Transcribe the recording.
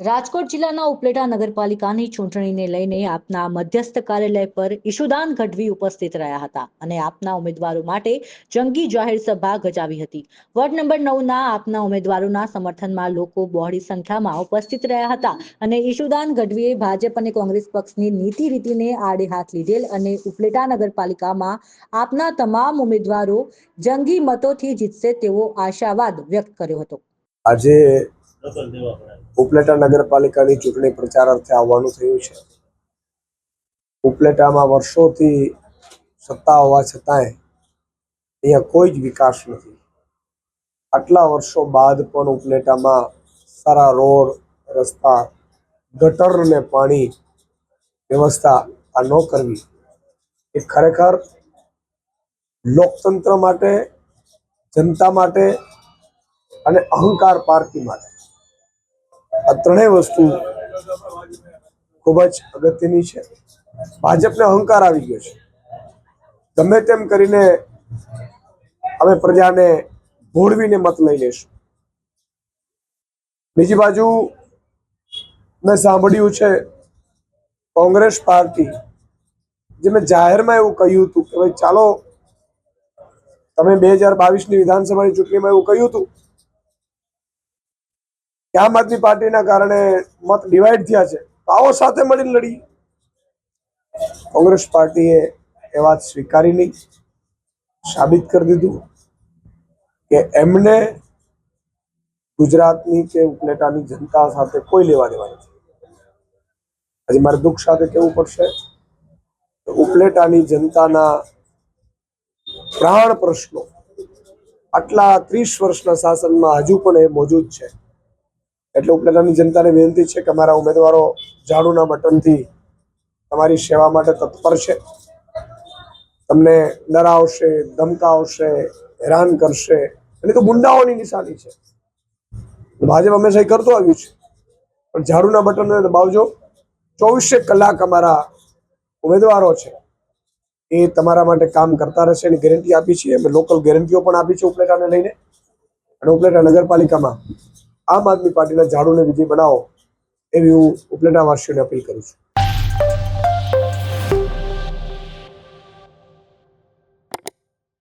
રાજકોટ જિલ્લાના ઉપલેટા નગરપાલિકાની ચૂંટણીને લઈને આપના મધ્યસ્થ કાર્યાલય પર ઈશુદાન ગઢવી ઉપસ્થિત રહ્યા હતા અને આપના ઉમેદવારો માટે જંગી જાહેર સભા ગજાવી હતી. વોર્ડ નંબર નવના આપના ઉમેદવારોના સમર્થનમાં લોકો બહોળી સંખ્યામાં ઉપસ્થિત રહ્યા હતા અને ઈશુદાન ગઢવીએ ભાજપ અને કોંગ્રેસ પક્ષની નીતિ રીતિને આડે હાથ લીધેલ અને ઉપલેટા નગરપાલિકામાં આપના તમામ ઉમેદવારો જંગી મતોથી જીતશે તેવો આશાવાદ વ્યક્ત કર્યો હતો. આજે ઉપલેટા નગરપાલિકાની ચૂંટણી પ્રચાર અર્થે આવવાનું થયું છે. ઉપલેટામાં વર્ષોથી સત્તા હોવા છતાંય અહીંયા કોઈ જ વિકાસ નથી. આટલા વર્ષો બાદ પણ ઉપલેટામાં સારા રોડ, રસ્તા ગટર ને પાણી વ્યવસ્થા આ ન કરવી. એ ખરેખર લોકતંત્ર માટે, જનતા માટે અને અહંકાર પાર્ટી માટે આ ત્રણેય વસ્તુ ખૂબ જ અગત્યની છે. ભાજપને અહંકાર આવી ગયો છે. ગમે તેમ કરીને અમે પ્રજાને ભોળવીને મત લઈ લેશું બીજી બાજુ મેં સાંભળ્યું છે, કોંગ્રેસ પાર્ટી, જે મેં જાહેરમાં એવું કહ્યું હતું કે ભાઈ ચાલો, તમે બે હજાર બાવીસની વિધાનસભાની ચૂંટણીમાં એવું કહ્યું હતું આમ આદમી પાર્ટીના કારણે મત ડિવાઈડ થયા છે. આવો સાથે મળીને લડી કોંગ્રેસ પાર્ટીએ એ વાત સ્વીકારી નહીં. સાબિત કરી દીધું કે એમને ગુજરાતની કે ઉપલેટાની જનતા સાથે કોઈ લેવા દેવા નથી. આજે મારે દુઃખ સાથે કહેવું પડશે ઉપલેટાની જનતાના પ્રાણ પ્રશ્નો આટલા ત્રીસ વર્ષના શાસનમાં હજુ પણ એ મોજૂદ છે. એટલે ઉપલેટાની જનતાને વિનંતી છે કે અમારા ઉમેદવારો ઝાડુના બટનથી તમારી સેવા માટે તત્પર છે. તમને ડરાવશે ધમકાવશે હેરાન કરશે, અને તો ગુંડાઓની નિશાની છે. ભાજપ હંમેશા કરતો આવ્યું છે. પણ ઝાડુના બટનને દબાવજો. ચોવીસે કલાક અમારા ઉમેદવારો છે. એ તમારા માટે કામ કરતા રહેશે એની ગેરંટી આપી છે અમે લોકલ ગેરંટીઓ પણ આપી છે ઉપલેટાને લઈને. અને ઉપલેટા નગરપાલિકામાં આમ આદમી પાર્ટીના ઝાડુને વિજય બનાવો એવી હું ઉપલેટાવાસીઓને અપીલ કરું છું.